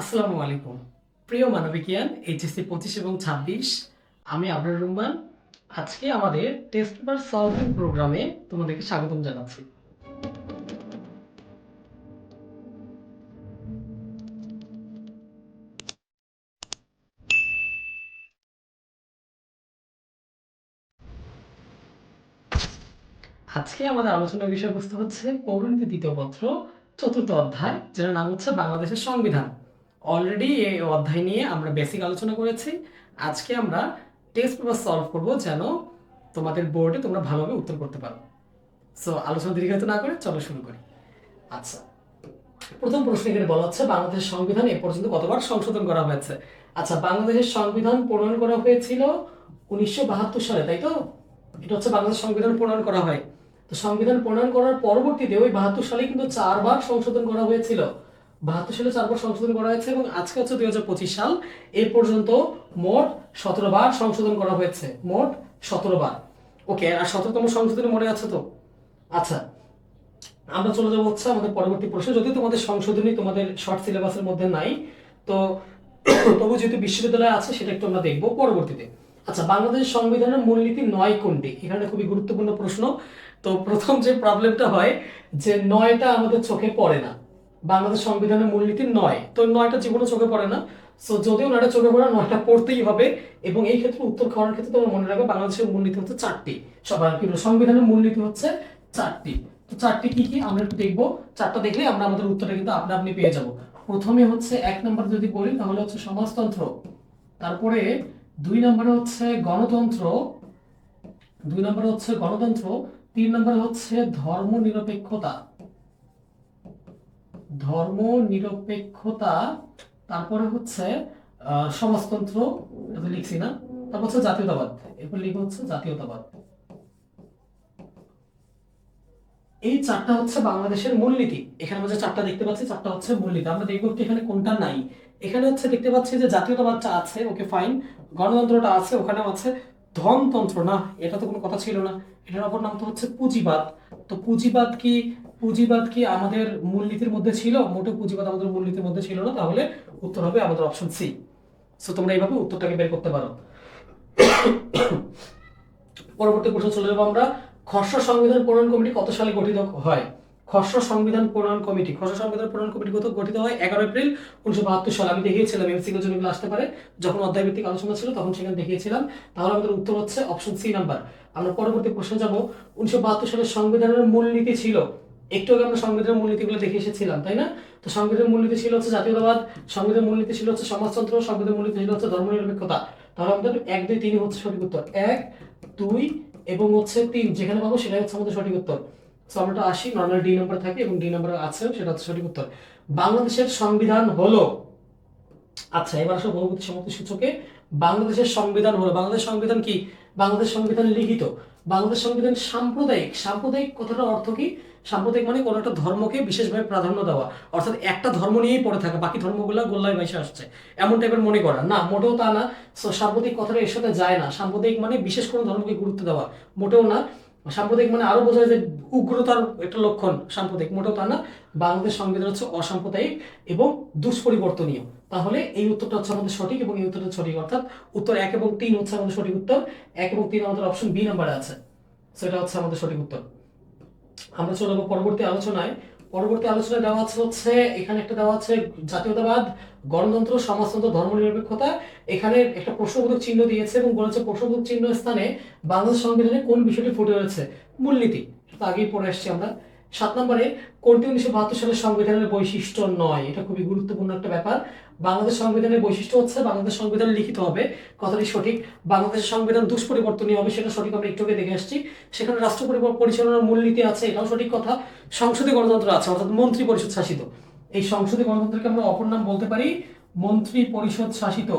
আসসালামু আলাইকুম। প্রিয় মানবিকিয়ান এইচএসসি পঁচিশ এবং ছাব্বিশ, আমি আবরার রহমান আজকে আমাদের টেস্ট পেপার সলভিং প্রোগ্রামে তোমাদেরকে স্বাগতম জানাচ্ছি। আজকে আমাদের আলোচনার বিষয়বস্তু হচ্ছে, পৌরনীতি দ্বিতীয় পত্র, চতুর্থ অধ্যায়, যেটার নাম হচ্ছে বাংলাদেশের সংবিধান। অলরেডি এই অধ্যায় নিয়ে আমরা বেসিক আলোচনা করেছি। আজকে আমরা টেস্ট পেপার সলভ করব যেন তোমাদের বোর্ডে তোমরা ভালোভাবে উত্তর করতে পারো। সো আলোচনা দীর্ঘায়িত না করে, চলো শুরু করি। আচ্ছা প্রথম প্রশ্ন এখানে বলা হচ্ছে, বাংলাদেশের সংবিধান এ পর্যন্ত কতবার সংশোধন করা হয়েছে? আচ্ছা বাংলাদেশের সংবিধান প্রণয়ন করা হয়েছিল উনিশশো বাহাত্তর সালে, তাই তো? এটা হচ্ছে বাংলাদেশ সংবিধান প্রণয়ন করা হয়। তো সংবিধান প্রণয়ন করার পরবর্তীতে ওই বাহাত্তর সালে কিন্তু চারবার সংশোধন করা হয়েছিল। বাহাত্তর সালে চারবার সংশোধন করা হয়েছে এবং আজকে হচ্ছে দুই হাজার পঁচিশ সাল। এ পর্যন্ত মোট সতেরো বার সংশোধন করা হয়েছে। মোট সতেরো বার। ওকে, আর সতেরোতম সংশোধনী মনে আছে তো? আচ্ছা আমরা চলে যাব হচ্ছে আমাদের পরবর্তী প্রশ্ন। যদি তোমাদের সংশোধনী তোমাদের শর্ট সিলেবাসের মধ্যে নাই, তো তবু যেহেতু বিশ্ববিদ্যালয় আছে, সেটা একটু আমরা দেখব পরবর্তীতে। আচ্ছা বাংলাদেশ সংবিধানের মূলনীতি নয় কোনটি? এখানে খুবই গুরুত্বপূর্ণ প্রশ্ন। তো প্রথম যে প্রবলেমটা হয়, যে নয়টা আমাদের চোখে পড়ে না। বাংলাদেশ সংবিধানের মূলনীতি নয়। তো নয়টা জীবনে চোখে পড়ে না। সো যদিও নয়টা চোখে পড়ে, নয়টা পড়তেই হবে। এবং এই ক্ষেত্রে উত্তর খাওয়ার ক্ষেত্রে তোমার মনে রাখবে বাংলাদেশের মূলনীতি হচ্ছে চারটি। সবার সংবিধানের মূলনীতি হচ্ছে চারটি। তো চারটি কি কি? আমরা একটু দেখব। চারটা দেখলে আমরা আমাদের উত্তরটা কিন্তু আপনা আপনি পেয়ে যাব। প্রথমে হচ্ছে এক নম্বর যদি বলি, তাহলে হচ্ছে সমাজতন্ত্র। তারপরে দুই নম্বরে হচ্ছে গণতন্ত্র। দুই নম্বরে হচ্ছে গণতন্ত্র। তিন নম্বরে হচ্ছে ধর্ম নিরপেক্ষতা ধর্ম, নিরপেক্ষতা, তারপরে হচ্ছে সমাজতন্ত্র লিখছি না। তারপর হচ্ছে জাতীয়তাবাদ। এরপর লিখব হচ্ছে জাতীয়তাবাদ। এই চারটা হচ্ছে বাংলাদেশের মূলনীতি। এখানে আমরা চারটা দেখতে পাচ্ছি, চারটা হচ্ছে মূলনীতি। আমরা দেখব একটু এখানে কোনটা নাই। এখানে হচ্ছে দেখতে পাচ্ছি যে জাতীয়তাবাদটা আছে, ওকে ফাইন গণতন্ত্রটা আছে, ওখানেও আছে ধনতন্ত্র না, এটা তো কোনো কথা ছিল না। এটার অপর নাম তো হচ্ছে পুঁজিবাদ। তো পুঁজিবাদ কি পুঁজিবাদ কি আমাদের মূলনীতির মধ্যে ছিল? মোটে পুঁজিবাদ আমাদের মূলনীতির মধ্যে ছিল না, তাহলে উত্তর হবে আমাদের অপশন সি সো তোমরা এইভাবে উত্তরটাকে বের করতে পারো। পরবর্তী প্রশ্ন চলে যাব আমরা। খসড়া সংবিধান প্রণয়ন কমিটি কত সালে গঠিত হয়? খসড়া সংবিধান প্রণয়ন কমিটি। খসড়া সংবিধান প্রণয়ন কমিটি কত গঠিত হয় এগারো এপ্রিল উনিশশো বাহাত্তর সালে। আমি দেখিয়েছিলাম এমসিকিউ জন্য আসতে পারে। যখন অধ্যায় ভিত্তিক আলোচনা ছিল তখন সেখানে দেখিয়েছিলাম। তাহলে আমাদের উত্তর হচ্ছে অপশন সি নাম্বার আমরা পরবর্তী প্রশ্নে যাব। উনিশশো বাহাত্তর সালের সংবিধানের মূলনীতি ছিল। একটু আগে আমরা সংবিধানের মূলনীতিগুলো দেখে এসেছিলাম, তাই না? তো সংবিধানের মূলনীতি ছিল হচ্ছে জাতীয়তাবাদ। সংবিধানের মূলনীতি ছিল হচ্ছে সমাজতন্ত্র। সংবিধানের মূলনীতি ছিল হচ্ছে ধর্মনিরপেক্ষতা। তাহলে আমাদের এক, দুই, তিনই হচ্ছে সঠিক উত্তর। এক, দুই এবং হচ্ছে তিন। যেখানে পাবো সেটাই হচ্ছে আমাদের সঠিক উত্তর। সো আমরা আসি নর্মাল ডি নাম্বার থাকে এবং ডি নাম্বার আছে সেটা হচ্ছে সঠিক উত্তর। বাংলাদেশের সংবিধান হলো আচ্ছা এবার আসলে বহুমুখী সমাপ্তি সূচকে। বাংলাদেশের সংবিধান হলো, বাংলাদেশ সংবিধান কি? বাংলাদেশ সংবিধান লিখিত। বাংলাদেশ সংবিধান সাম্প্রদায়িক। সাম্প্রদায়িক অর্থ কি? সাম্প্রদায়িক মানে কোনো একটা ধর্মকে বিশেষভাবে প্রাধান্য দেওয়া। অর্থাৎ একটা ধর্ম নিয়েই পড়ে থাকে, বাকি ধর্মগুলো গোল্লায় বাইসে আসছে। এমন টাইপের মনে করা। না, মোটেও তা না। সাম্প্রদায়িক কথাটা এর সাথে যায় না। সাম্প্রদায়িক মানে বিশেষ কোনো ধর্মকে গুরুত্ব দেওয়া। মোটেও না। সাম্প্রদায়িক মানে আরও বোঝা যে উগ্রতার একটা লক্ষণ সাম্প্রদায়িক, মোটেও তা না। বাংলাদেশ সংবিধান হচ্ছে অসাম্প্রদায়িক এবং দুষ্পরিবর্তনীয়। তাহলে এই উত্তরটা হচ্ছে আমাদের সঠিক এবং এই উত্তরটা সঠিক, অর্থাৎ উত্তর এক এবং তিন হচ্ছে আমাদের সঠিক উত্তর, এক এবং তিন আমাদের অপশন বি নাম্বারে আছে। সেটা হচ্ছে আমাদের সঠিক উত্তর। আমরা চলে যাব পরবর্তী আলোচনায়। পরবর্তী আলোচনা দেওয়া আছে হচ্ছে, এখানে একটা দেওয়া আছে জাতীয়তাবাদ, গণতন্ত্র, সমাজতন্ত্র, ধর্মনিরপেক্ষতা। এখানে একটা প্রশ্নবোধক চিহ্ন দিয়েছে এবং বলেছে প্রশ্নবোধক চিহ্ন স্থানে বাংলাদেশ সংবিধানে কোন বিষয়টি ফুটে রয়েছে? মূলনীতি তো আগেই পড়ে আসছি আমরা। সাত নম্বরে, কোনটি উনিশশো বাহাত্তর সালের সংবিধানের বৈশিষ্ট্য নয়? এটা খুবই গুরুত্বপূর্ণ একটা ব্যাপার। বাংলাদেশ সংবিধানের বৈশিষ্ট্য হচ্ছে বাংলাদেশ সংবিধান লিখিত হবে। কথাটি সঠিক। বাংলাদেশের সংবিধান দুষ্পরিবর্তনীয় হবে, সেটা সঠিক আমরা একটু দেখে আসছি। সেখানে রাষ্ট্র পরিচালনার মূলনীতি আছে, এটাও সঠিক কথা। সংসদীয় গণতন্ত্র আছে, অর্থাৎ মন্ত্রী পরিষদ শাসিত। এই সংসদীয় গণতন্ত্রকে আমরা অপর নাম বলতে পারি মন্ত্রী পরিষদ শাসিত।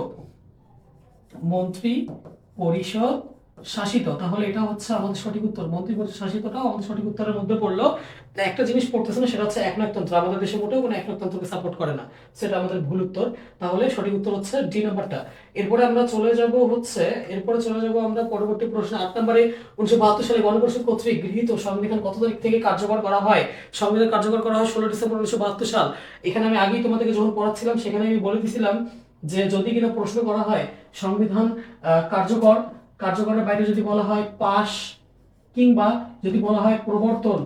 মন্ত্রী পরিষদ শাসিত, তাহলে এটা হচ্ছে আমাদের সঠিক উত্তর। মন্ত্রী পরিষদ শাসিতটাও আমাদের সঠিক উত্তরের মধ্যে পড়ল। একটা জিনিস পড়তেছে না, সেটা হচ্ছে একনায়কতন্ত্র। আমাদের দেশে মোটেও কোনো একনায়কতন্ত্রকে সাপোর্ট করে না। সেটা আমাদের ভুল উত্তর। তাহলে সঠিক উত্তর হচ্ছে ডি নাম্বারটা। এরপরে আমরা চলে যাব হচ্ছে, এরপরে চলে যাব আমরা পরবর্তী প্রশ্ন আট নম্বরে। উনিশশো বাহাত্তর সালে গণপরিষদ কর্তৃক গৃহীত সংবিধান কত তারিখ থেকে কার্যকর করা হয়? সংবিধান কার্যকর করা হয় ষোলো ডিসেম্বর উনিশশো বাহাত্তর সাল। এখানে আমি আগেই তোমাদেরকে যখন পড়াচ্ছিলাম, সেখানে আমি বলে দিয়েছিলাম যে যদি কিনা প্রশ্ন করা হয়, সংবিধান কার্যকর কার্যকরের বাইরে যদি বলা হয় পাশ কিংবা যদি বলা হয় প্রবর্তন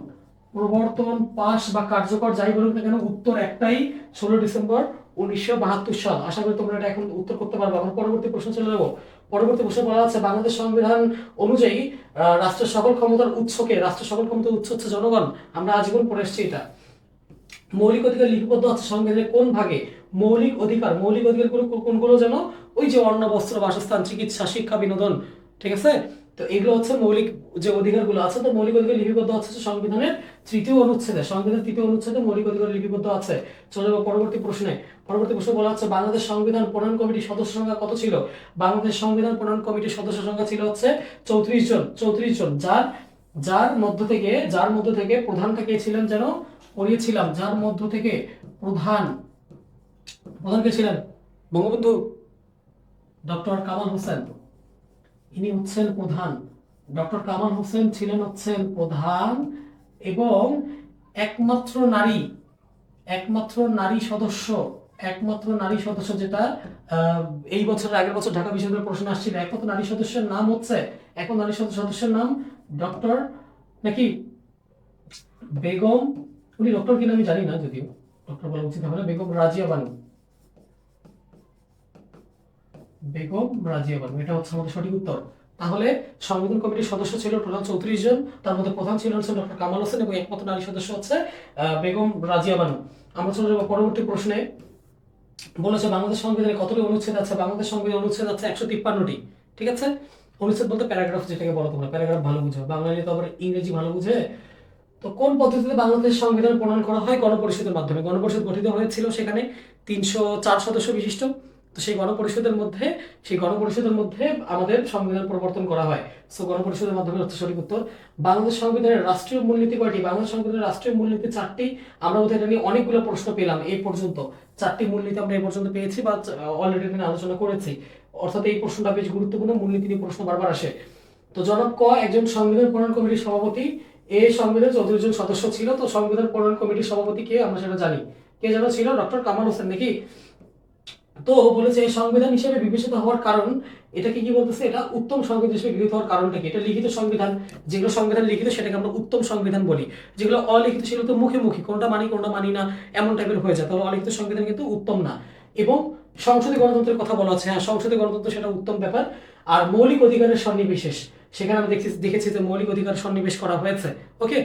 প্রবর্তন, পাশ বা কার্যকর যাই বলুক না কেন, উত্তর একটাই ষোলো ডিসেম্বর উনিশশো বাহাত্তর সাল। আশা করি তোমরা এটা এখন উত্তর করতে পারবে। আমরা পরবর্তী প্রশ্ন চলে যাব। পরবর্তী প্রশ্ন বলা আছে, বাংলাদেশ সংবিধান অনুযায়ী রাষ্ট্রের সকল ক্ষমতার উৎসকে রাষ্ট্রের সকল ক্ষমতার উৎস হচ্ছে জনগণ। আমরা আজীবন পড়ে এসেছি এটা। মৌলিক অধিকার লিপিবদ্ধ আছে সংবিধানের কোন ভাগে? মৌলিক অধিকার, মৌলিক অধিকারগুলো কোন- কোনগুলো যেন? ওই যে অন্ন, বস্ত্র, বাসস্থান, চিকিৎসা, শিক্ষা, বিনোদন ঠিক আছে? তো এগুলো হচ্ছে মৌলিক যে অধিকারগুলো আছে, তো মৌলিক অধিকার লিপিবদ্ধ আছে সংবিধানের তৃতীয় অনুচ্ছেদে। সংবিধানের তৃতীয় অনুচ্ছেদে মৌলিক অধিকার লিপিবদ্ধ আছে। চলে পরবর্তী প্রশ্নে। পরবর্তী প্রশ্ন বলা হচ্ছে, বাংলাদেশ সংবিধান প্রণয়ন কমিটির সদস্য সংখ্যা কত ছিল? বাংলাদেশ সংবিধান প্রণয়ন কমিটির সদস্য সংখ্যা ছিল হচ্ছে চৌত্রিশ জন। চৌত্রিশ জন। যার যার মধ্য থেকে, যার মধ্য থেকে প্রধানটা কে ছিলেন যেন? পড়িয়েছিলাম যার মধ্য থেকে প্রধান প্রধান কে ছিলেন? বঙ্গবন্ধু, ডক্টর কামাল হোসেন। ইনি হচ্ছেন প্রধান। ডক্টর কামাল হোসেন ছিলেন হচ্ছেন প্রধান এবং একমাত্র নারী একমাত্র নারী সদস্য, একমাত্র নারী সদস্য যেটা এই বছর আগের বছর ঢাকা বিশ্ববিদ্যালয়ের প্রশ্ন আসছিল, একমাত্র নারী সদস্যের নাম হচ্ছে এখন নারী সদস্য সদস্যের নাম ডক্টর নাকি বেগম? উনি ডক্টর কিনা আমি জানি না, যদিও ডক্টর বলা উচিত হবে না বেগম রাজিয়া বানু বেগম, রাজিয়া বানু। এটা হচ্ছে আমাদের সঠিক উত্তর। তাহলে সংবিধান কমিটির সদস্য ছিল টোটাল চৌত্রিশ জন। তার মধ্যে প্রধান ছিলেন হচ্ছে ডক্টর কামাল হোসেন এবং একমাত্র নারী সদস্য হচ্ছে বেগম, রাজিয়া বানু। আমরা চলে যাব পরবর্তী প্রশ্নে। বলেছে বাংলাদেশ সংবিধানে কতটি অনুচ্ছেদ আছে? বাংলাদেশ সংবিধান অনুচ্ছেদ আছে একশো তিপ্পান্নটি। ঠিক আছে? অনুচ্ছেদ বলতে প্যারাগ্রাফ যেটাকে বলো তোমরা, প্যারাগ্রাফ ভালো বুঝো। বাঙালি তো আবার ইংরেজি ভালো বুঝে। তো কোন পদ্ধতিতে বাংলাদেশ সংবিধান প্রণয়ন করা হয়? গণপরিষদের মাধ্যমে। গণপরিষদ গঠিত হয়েছিল সেখানে তিনশো চার সদস্য বিশিষ্ট। তো সেই গণপরিষদের মধ্যে, সেই গণপরিষদের মধ্যে আমাদের সংবিধান প্রবর্তন করা হয়। সো গণপরিষদের মাধ্যমে হচ্ছে সঠিক উত্তর। বাংলাদেশ সংবিধানের রাষ্ট্রীয় মূলনীতি কয়টি? বাংলাদেশ সংবিধানের রাষ্ট্রীয় মূলনীতি চারটি। আমরা বোধহয় নিয়ে অনেকগুলো প্রশ্ন পেলাম এই পর্যন্ত। চারটি মূলনীতি আমরা এই পর্যন্ত পেয়েছি বা অলরেডি এখানে আলোচনা করেছি। অর্থাৎ এই প্রশ্নটা বেশ গুরুত্বপূর্ণ, মূলনীতি নিয়ে প্রশ্ন বারবার আসে। তো জনাব ক, একজন সংবিধান প্রণয়ন কমিটির সভাপতি। এই সংবিধান চৌত্রিশ জন সদস্য ছিল। তো সংবিধান প্রণয়ন কমিটির সভাপতি কে? আমরা সেটা জানি। কে যেন ছিল? ডক্টর কামাল হোসেন নাকি? তো বলেছে, এই সংবিধান হিসেবে বিবেচিত হওয়ার কারণ, এটাকে কি বলতেছে? এটা উত্তম সংবিধান হিসেবে গৃহীত হওয়ার কারণটা কি? এটা লিখিত সংবিধান, যেগুলো সংবিধান লিখিত, সেটাকে আমরা উত্তম সংবিধান বলি। যেগুলো অলিখিত সেগুলো তো মুখে মুখে, কোনটা মানি কোনটা মানি না, এমন টাইপের হয়ে যায়। তাহলে অলিখিত সংবিধান কিন্তু উত্তম না। এবং সংসদীয় গণতন্ত্রের কথা বলা আছে হ্যাঁ সংসদীয় গণতন্ত্র সেটা উত্তম ব্যাপার। আর মৌলিক অধিকারের সন্নিবেশেষ সেখানে আমরা দেখছি, দেখেছি যে মৌলিক অধিকার সন্নিবেশ করা হয়েছে। ওকে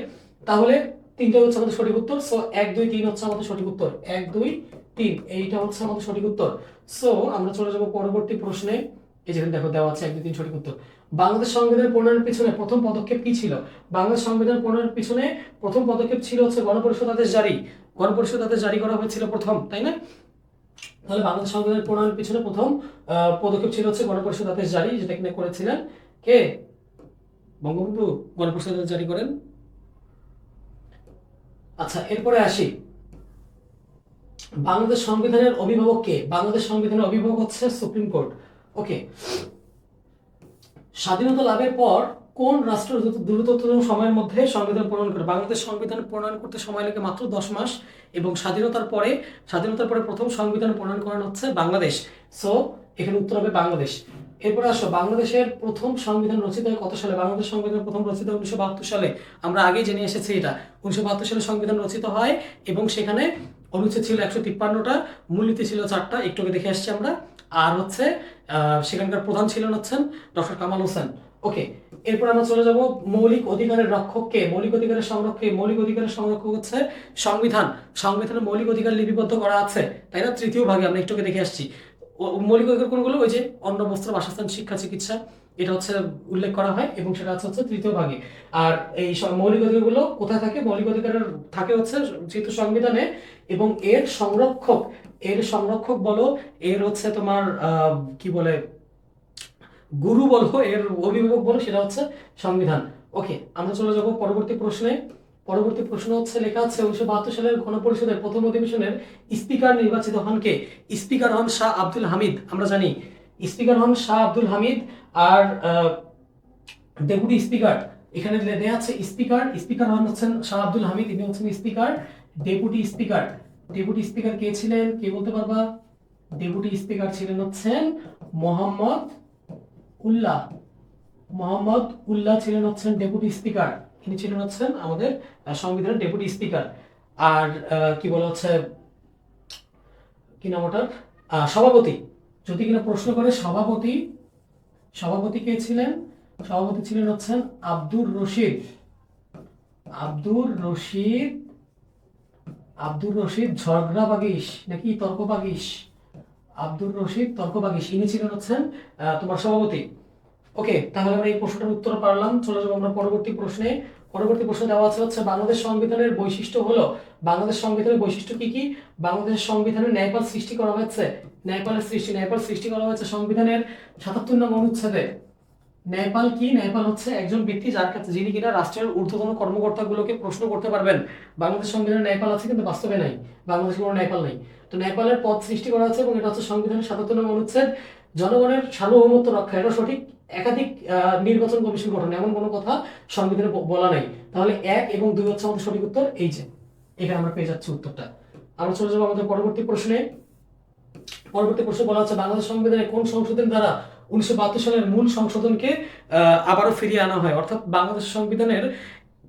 তাহলে তিনটা হচ্ছে আমাদের সঠিক উত্তর। সো এক, দুই, তিন হচ্ছে আমাদের সঠিক উত্তর। এক, দুই তিন এইটা হচ্ছে আমাদের সঠিক উত্তর। সো আমরা চলে যাব পরবর্তী প্রশ্নে। এই যেখানে দেখো দেওয়া আছে এক, দুই, তিন, সঠিক উত্তর। বাংলাদেশ সংবিধান প্রণয়নের পিছনে প্রথম পদক্ষেপ কি ছিল? বাংলাদেশ সংবিধান প্রণয়নের পিছনে প্রথম পদক্ষেপ ছিল হচ্ছে গণপরিষদ আদেশ জারি। গণপরিষদ আদেশ জারি করা হয়েছিল প্রথম, তাই না? তাহলে বাংলাদেশ সংবিধান প্রণয়নের পিছনে প্রথম পদক্ষেপ ছিল হচ্ছে গণপরিষদ আদেশ জারি, যেটা কিনা করেছিলেন কে? বঙ্গবন্ধু, গণপরিষদ আদেশ জারি করেন। আচ্ছা এরপরে আসি। বাংলাদেশ সংবিধানের অভিভাবক কে? বাংলাদেশ সংবিধানের অভিভাবক হচ্ছে সুপ্রিম কোর্ট। ওকে স্বাধীনতা লাভের পর কোন রাষ্ট্র দ্রুততম সময়ের মধ্যে সংবিধান প্রণয়ন করে? বাংলাদেশ সংবিধান প্রণয়ন করতে সময় লাগে মাত্র দশ মাস এবং স্বাধীনতার পরে স্বাধীনতার পরে প্রথম সংবিধান প্রণয়ন করানো হচ্ছে বাংলাদেশ। সো এখানে উত্তর হবে বাংলাদেশ। এরপরে আসো, বাংলাদেশের প্রথম সংবিধান রচিত হয় কত সালে? বাংলাদেশ সংবিধান প্রথম রচিত হয় উনিশশো বাহাত্তর সালে। আমরা আগেই জেনে এসেছি এটা। উনিশশো বাহাত্তর সালে সংবিধান রচিত হয় এবং সেখানে অনুচ্ছেদ ছিল একশো তিপ্পান্নটা মূলনীতি ছিল চারটা একটু আগে দেখে আসছি আমরা। আর হচ্ছে সেখানকার প্রধান ছিলেন হচ্ছেন ডক্টর কামাল হোসেন। ওকে, এরপর আমরা চলে যাব মৌলিক অধিকারের রক্ষককে মৌলিক অধিকারের সংরক্ষক মৌলিক অধিকারের সংরক্ষক হচ্ছে সংবিধান। সংবিধানে মৌলিক অধিকার লিপিবদ্ধ করা আছে, তাই না? তৃতীয় ভাগে আমরা একটু আগে দেখে আসছি। মৌলিক অধিকার কোনগুলো? ওই যে অন্ন বস্ত্র বাসস্থান, শিক্ষা, চিকিৎসা। এটা হচ্ছে উল্লেখ করা হয় এবং সেটা হচ্ছে হচ্ছে তৃতীয় ভাগে। আর এই মৌলিক অধিকারগুলো কোথায় থাকে? মৌলিক অধিকারের থাকে হচ্ছে যেহেতু সংবিধানে এবং এর সংরক্ষক এর সংরক্ষক বলো, এর হচ্ছে তোমার কি বলে, গুরু বলো, এর অভিভাবক বলো, সেটা হচ্ছে সংবিধান। ওকে, আমরা চলে যাব পরবর্তী প্রশ্নে। পরবর্তী প্রশ্ন হচ্ছে, লেখা আছে, উনিশশো বাহাত্তর সালের গণপরিষদের প্রথম অধিবেশনের স্পিকার নির্বাচিত হন কে? স্পিকার হন শাহ আব্দুল হামিদ, আমরা জানি। স্পিকার হন শাহ আব্দুল হামিদ আর ডেপুটি স্পিকার, এখানে দে- দেয়া আছে স্পিকার স্পিকার হন হচ্ছেন শাহ আব্দুল হামিদ, ইনি হচ্ছেন speaker, deputy speaker. Deputy speaker কে ছিলেন, কে বলতে পারবা? ডেপুটি স্পিকার ছিলেন হচ্ছেন মোহাম্মদ উল্লাহ। মোহাম্মদ উল্লাহ ছিলেন হচ্ছেন ডেপুটি স্পিকার, ইনি ছিলেন হচ্ছেন আমাদের সংবিধানের ডেপুটি স্পিকার। আর কি বলা হচ্ছে? কি নাম ওটার? সভাপতি। যদি কিনা প্রশ্ন করে, সভাপতি সভাপতি কে ছিলেন? সভাপতি ছিলেন হচ্ছেন আব্দুর রশিদ। আব্দুর রশিদ আব্দুর রশিদ ঝগড়া বাগিস নাকি তর্ক বাগিস আব্দুর রশিদ তর্ক বাগিস ইনি ছিলেন হচ্ছেন তোমার সভাপতি। ওকে, তাহলে আমরা এই প্রশ্নটার উত্তর পারলাম। চলে যাব আমরা পরবর্তী প্রশ্নে। পরবর্তী প্রশ্ন দেওয়া আছে হচ্ছে, বাংলাদেশ সংবিধানের বৈশিষ্ট্য হলো, বাংলাদেশ সংবিধানের বৈশিষ্ট্য কি কি? বাংলাদেশ সংবিধানে ন্যায়পাল সৃষ্টি করা হয়েছে। ন্যায়পালের সৃষ্টি, ন্যায়পাল সৃষ্টি করা হয়েছে সংবিধানের সাতাত্তর নং অনুচ্ছেদে ন্যায়পাল কি? ন্যায়পাল হচ্ছে একজন ব্যক্তি যার কাছে, যিনি কিনা রাষ্ট্রের ঊর্ধ্বতন কর্মকর্তাগুলোকে প্রশ্ন করতে পারবেন, বাংলাদেশ সংবিধানে ন্যায়পাল আছে কিন্তু বাস্তবে নাই, বাংলাদেশে কোনো ন্যায়পাল নাই। তো ন্যায়পালের পদ সৃষ্টি করা আছে এবং এটা হচ্ছে সংবিধানের সাতাত্তর নং অনুচ্ছেদ জনগণের সার্বভৌমত্ব রক্ষা, এটা সঠিক? একাধিক নির্বাচন কমিশন গঠন, এমন কোনো কথা সংবিধানে বলা নাই। তাহলে এক এবং দুই হচ্ছে আমাদের সঠিক উত্তর, এই যে এটা আমরা পেয়ে যাচ্ছি উত্তরটা। আমরা চলে যাব আমাদের পরবর্তী প্রশ্নে। পরবর্তী প্রশ্ন বলা হচ্ছে, বাংলাদেশ সংবিধানে কোন সংশোধন দ্বারা উনিশশো বাহাত্তর সালের মূল সংশোধনকে আবারও ফিরিয়ে আনা হয়? অর্থাৎ বাংলাদেশ সংবিধানের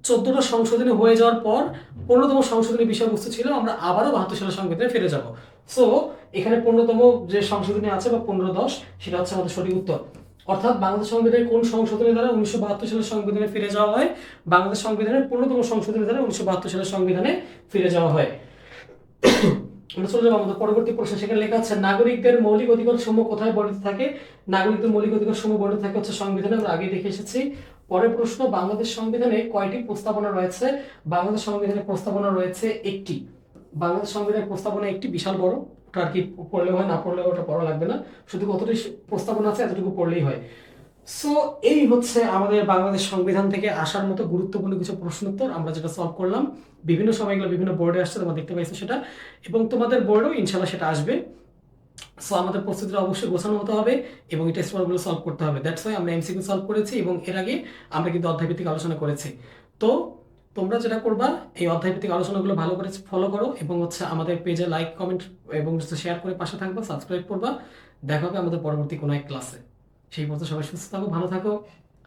চোদ্দটা সংশোধনী হয়ে যাওয়ার পর পনেরোতম সংশোধনী বিষয়বস্তু ছিল, আমরা আবারও বাহাত্তর সালের সংবিধানে ফিরে যাব। সো এখানে পনেরোতম যে সংশোধনী আছে বা পনেরো দশ, সেটা হচ্ছে আমাদের সঠিক উত্তর। অর্থাৎ বাংলাদেশ সংবিধানের কোন সংশোধনের দ্বারা উনিশশো বাহাত্তর সালের সংবিধানে ফিরে যাওয়া হয়? বাংলাদেশ সংবিধানের পনেরোতম সংশোধনের দ্বারা উনিশশো বাহাত্তর সালের সংবিধানে ফিরে যাওয়া হয়। আমরা চলে যাব আমাদের পরবর্তী প্রশ্ন। সেখানে লেখা আছে, নাগরিকদের মৌলিক অধিকার সমূহ কোথায় বর্ণিত থাকে? নাগরিকদের মৌলিক অধিকার সমূহ বর্ণিত থাকে হচ্ছে সংবিধানে, আমরা আগে দেখে এসেছি। পরের প্রশ্ন, বাংলাদেশ সংবিধানে কয়টি প্রস্তাবনা রয়েছে? বাংলাদেশ সংবিধানে প্রস্তাবনা রয়েছে একটি। বাংলাদেশ সংবিধানের প্রস্তাবনা একটি বিশাল বড়। ওটা আর কি পড়লেও হয়, না পড়লেও ওটা পড়া লাগবে না। শুধু কতটি প্রস্তাবনা আছে, এতটুকু পড়লেই হয়। সো এই হচ্ছে আমাদের বাংলাদেশ সংবিধান থেকে আসার মতো গুরুত্বপূর্ণ কিছু প্রশ্ন উত্তর আমরা যেটা সলভ করলাম, বিভিন্ন সময়গুলো বিভিন্ন বোর্ডে আসছে, তোমরা দেখতে পাইছো সেটা। এবং তোমাদের বোর্ডেও ইনশাল্লাহ সেটা আসবে। সো আমাদের প্রস্তুতিটা অবশ্যই গোছানো হতে হবে এবং এই টেস্ট পেপারগুলো সলভ করতে হবে। দ্যাটস ওয়াই আমরা এমসিকিউ সলভ করেছি এবং এর আগে আমরা কিন্তু অধ্যায়ভিত্তিক আলোচনা করেছি। তো তোমরা যেটা করবা, এই অধ্যায়ভিত্তিক আলোচনাগুলো ভালো করে ফলো করো এবং হচ্ছে আমাদের পেজে লাইক কমেন্ট এবং শেয়ার করে পাশে থাকবা সাবস্ক্রাইব করবা। দেখা হবে আমাদের পরবর্তী কোনো এক ক্লাসে সেই পর্যন্ত সবাই সুস্থ থাকো, ভালো থাকো।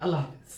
আল্লাহ হাফিজ।